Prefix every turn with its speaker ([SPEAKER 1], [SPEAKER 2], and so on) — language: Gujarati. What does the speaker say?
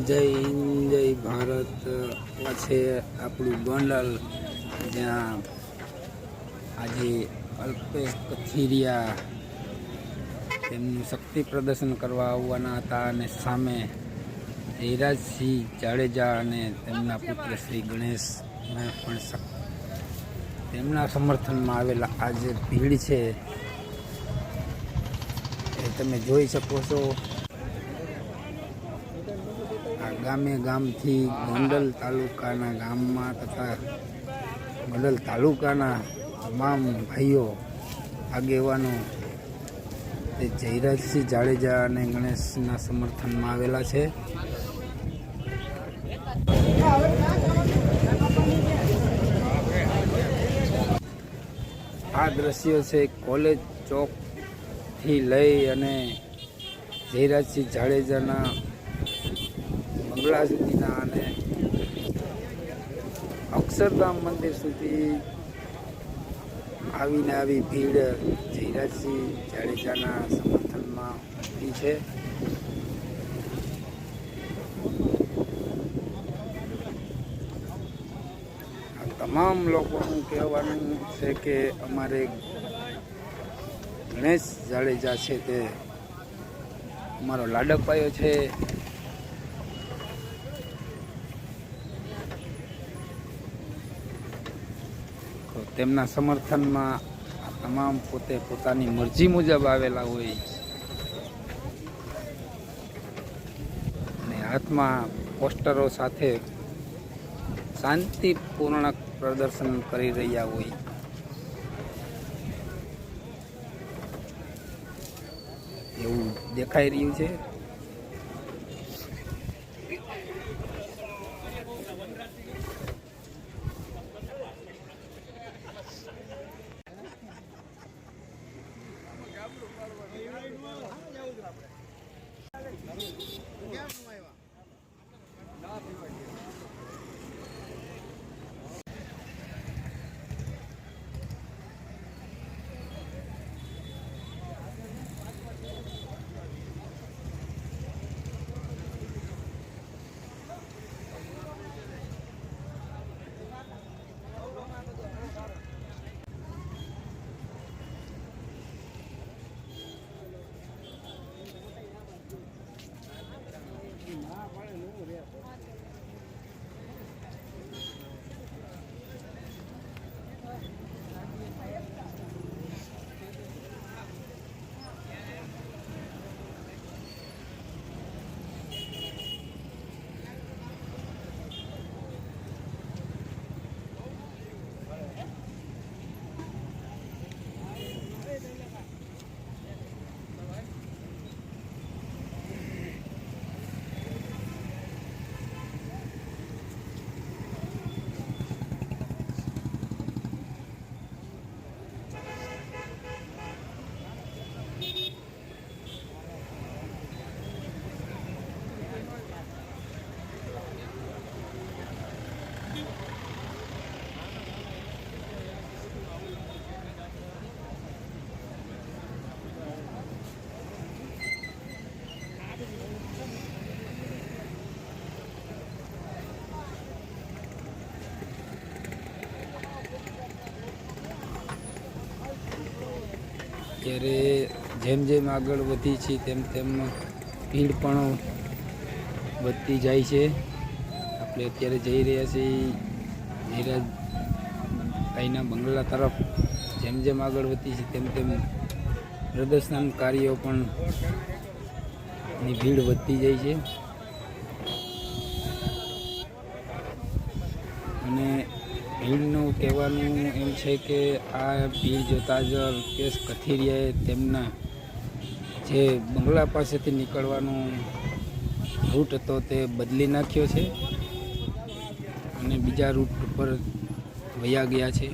[SPEAKER 1] જય જય ભારત. છે આપણું ગોંડલ, જ્યાં આજે અલ્પેશ કથિરિયા તેમનું શક્તિ પ્રદર્શન કરવા આવવાના હતા અને સામે હિરાજસિંહ જાડેજા અને તેમના પુત્ર શ્રી ગણેશ પણ શક્તિ તેમના સમર્થનમાં આવેલા આ જે ભીડ છે, એ તમે જોઈ શકો છો. આ ગામે ગામથી ગોંડલ તાલુકાના ગામમાં તથા ગોંડલ તાલુકાના તમામ ભાઈઓ આગેવાનો તે જયરાજસિંહ જાડેજા અને ગણેશના સમર્થનમાં આવેલા છે. આ દ્રશ્યો છે કોલેજ ચોકથી લઈ અને જયરાજસિંહ જાડેજાના બંગલા સુધીના અને અક્ષરધામ મંદિર સુધી આવીને આવી ભીડ જયરાજસિંહ જાડેજાના સમર્થનમાં ઊભી છે. તમામ લોકોનું કહેવાનું છે કે અમારે ગણેશ જાડેજા છે તે અમારો લાડકભાઈઓ છે. તો તેમના સમર્થનમાં આ તમામ પોતે પોતાની મરજી મુજબ આવેલા હોય. અને હાથમાં પોસ્ટરો સાથે શાંતિપૂર્ણ પ્રદર્શન કરી રહ્યા હોય. એવું દેખાઈ રહ્યું છે? ત્યારે જેમ જેમ આગળ વધી છે, તેમ તેમ ભીડ પણ વધતી જાય છે. આપણે અત્યારે જઈ રહ્યા છીએ ધીરજ ભાઈના બંગલા તરફ. જેમ જેમ આગળ વધી છે, તેમ તેમ પ્રદર્શન કાર્યો પણ ની ભીડ વધતી જાય છે. અને ભીડનું કહેવાનું એમ છે કે આ ભીડ જોતા જ કેસ કથિરિયાએ તેમના જે બંગલા પાસેથી નીકળવાનો રૂટ હતો તે બદલી નાખ્યો છે અને બીજા રૂટ ઉપર વયા ગયા છે.